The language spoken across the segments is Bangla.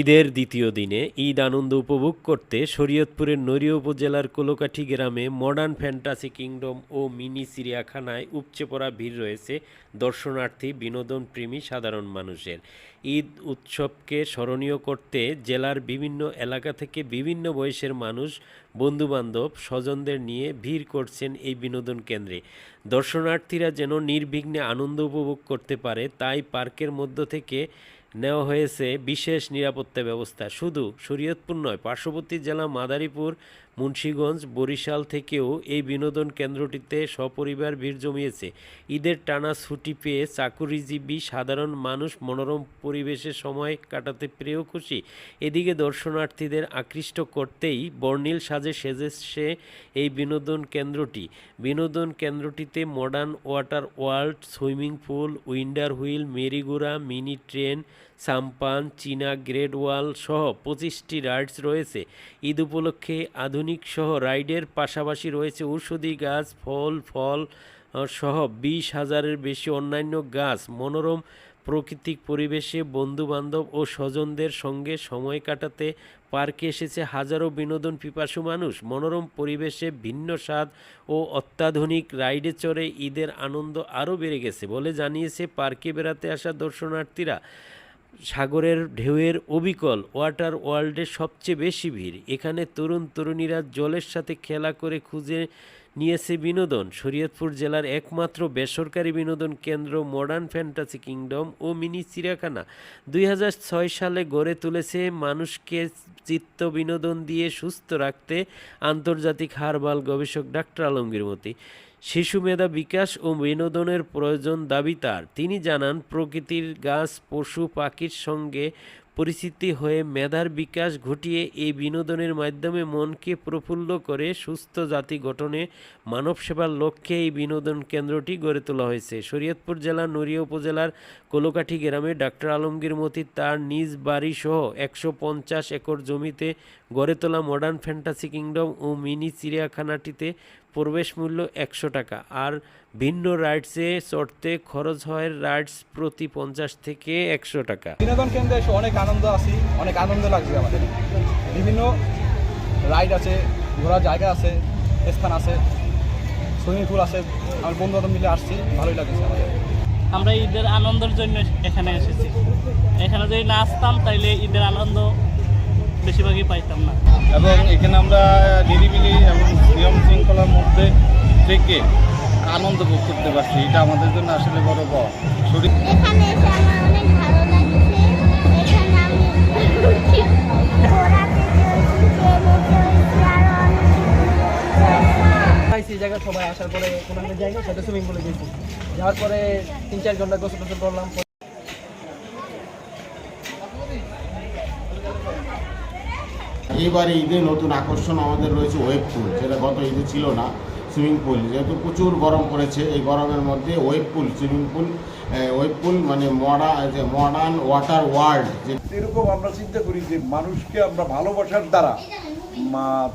ঈদের দ্বিতীয় দিনে ঈদ আনন্দ উপভোগ করতে শরীয়তপুরের নড়িয়া উপজেলার কোলোকাঠি গ্রামে মডার্ন ফ্যান্টাসি কিংডম ও মিনি চিড়িয়াখানায় উপচে পড়া ভিড় রয়েছে দর্শনার্থী, বিনোদন প্রেমী, সাধারণ মানুষের। ঈদ উৎসবকে স্মরণীয় করতে জেলার বিভিন্ন এলাকা থেকে বিভিন্ন বয়সের মানুষ, বন্ধুবান্ধব, স্বজনদের নিয়ে ভিড় করছেন এই বিনোদন কেন্দ্রে। দর্শনার্থীরা যেন নির্বিঘ্নে আনন্দ উপভোগ করতে পারে, তাই পার্কের মধ্য থেকে নেওয়া হয়েছে বিশেষ নিরাপত্তা ব্যবস্থা। শুধু শরীয়তপুর নয়, পার্শ্ববর্তী জেলা মাদারীপুর, মুন্সীগঞ্জ, বরিশাল থেকেও এই বিনোদন কেন্দ্রটিতে সপরিবার ভিড় জমিয়েছে। ঈদের টানা ছুটি পেয়ে চাকুরিজীবী সাধারণ মানুষ মনোরম পরিবেশে সময় কাটাতে পেরেও খুশি। এদিকে দর্শনার্থীদের আকৃষ্ট করতেই বর্ণিল সাজে সেজেছে এই বিনোদন কেন্দ্রটি। বিনোদন কেন্দ্রটিতে modern water world, swimming pool, wonder wheel, মেরিগুড়া, mini train সাম্পান, চীনা গ্রেড ওয়াল সহ পঁচিশটি রাইডস রয়েছে। ঈদ উপলক্ষে আধুনিক সহ রাইডের পাশাপাশি রয়েছে ঔষধি গাছ, ফল ফল সহ বিশ হাজারের বেশি অন্যান্য গাছ। মনোরম প্রাকৃতিক পরিবেশে বন্ধুবান্ধব ও স্বজনদের সঙ্গে সময় কাটাতে পার্কে এসেছে হাজারো বিনোদন পিপাসু মানুষ। মনোরম পরিবেশে ভিন্ন স্বাদ ও অত্যাধুনিক রাইডে চড়ে ঈদের আনন্দ আরও বেড়ে গেছে বলে জানিয়েছে পার্কে বেড়াতে আসা দর্শনার্থীরা। সাগরের ঢেউয়ের অবিকল ওয়াটার ওয়ার্ল্ডের সবচেয়ে বেশি ভিড়। এখানে তরুণ তরুণীরা জলের সাথে খেলা করে খুঁজে নিয়েছে বিনোদন। শরীয়তপুর জেলার একমাত্র বেসরকারি বিনোদন কেন্দ্র মডার্ন ফ্যান্টাসি কিংডম ও মিনি চিড়িয়াখানা। দুই হাজার ছয় সালে গড়ে তুলেছে মানুষকে চিত্ত বিনোদন দিয়ে সুস্থ রাখতে আন্তর্জাতিক হারবাল গবেষক ডাক্তার আলমগীর মতি। শিশু মেধা বিকাশ ও বিনোদনের প্রয়োজন দাবি তার। তিনি জানান, প্রকৃতির গাছ, পশু, পাখির সঙ্গে পরিচিতি হয়ে মেধার বিকাশ ঘটিয়ে এই বিনোদনের মাধ্যমে মনকে প্রফুল্ল করে সুস্থ জাতি গঠনে মানব সেবার লক্ষ্যে এই বিনোদন কেন্দ্রটি গড়ে তোলা হয়েছে। শরীয়তপুর জেলার নড়িয়া উপজেলার কোলোকাঠি গ্রামে ডাক্তার আলমগীর মতি তার নিজ বাড়ি সহ একশো পঞ্চাশ একর জমিতে গড়ে তোলা মডার্ন ফ্যান্টাসি কিংডম ও মিনি চিড়িয়াখানাটিতে প্রবেশ মূল্য একশো টাকা। আর ভিন্ন রাইডসে চড়তে খরচ হয় রাইডস প্রতি পঞ্চাশ থেকে একশো টাকা। বিনোদন কেন্দ্রে এসে অনেক আনন্দ আছি অনেক আনন্দ লাগছে আমাদের। বিভিন্ন রাইড আছে ঘোরার জায়গা আছে স্থান আছে সুইমিং পুল আছে। আমার বন্ধু বান্ধব মিলে আসছি ভালোই লাগছে আমাদের। আমরা ঈদের আনন্দের জন্য এখানে এসেছি। এখানে যদি না আসতাম তাইলে ঈদের আনন্দ বেশিরভাগই পাইতাম না। এবং এখানে আমরা নিরিবিলি এবং নিয়ম শৃঙ্খলার মধ্যে থেকে আনন্দ ভোগ করতে পারছি। এটা আমাদের জন্য আসলে বড় পাওয়া শরীর এখানে এসে আমার অনেক ভালো লাগছে। এখানে আমি ঘুরছি। ঘোরাতে চলছি ট্রেনে চলছি আরও অনেক কিছু। পাইছি এই জায়গায় সবাই আসার পরে কোনো একটা জায়গা সেটা সুইমিং পুলে গেছি। যাওয়ার পরে তিন চার ঘণ্টা গোসল টোসল করলাম এবারে ঈদে নতুন আকর্ষণ আমাদের রয়েছে ওয়েব পুল যেটা গত ঈদে ছিল না সুইমিং পুল যেহেতু প্রচুর গরম পড়েছে, এই গরমের মধ্যে wave pool swimming pool wave pool মানে মডার্ন যে মডার্ন ওয়াটার ওয়ার্ল্ড যে এরকম আমরা চিন্তা করি যে মানুষকে আমরা ভালোবাসার দ্বারা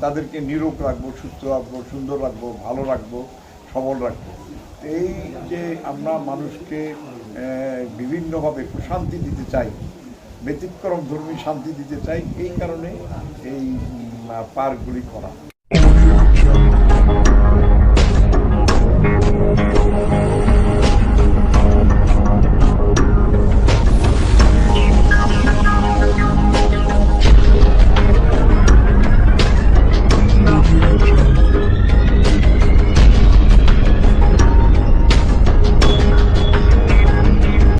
তাদেরকে নিরোগ রাখব, সুস্থ রাখব, সুন্দর রাখব, ভালো রাখব, সবল রাখব। এই যে আমরা মানুষকে বিভিন্নভাবে প্রশান্তি দিতে চাই ব্যতিক্রম ধর্মী শান্তি দিতে চাই এই কারণে এই পার্কগুলি করা।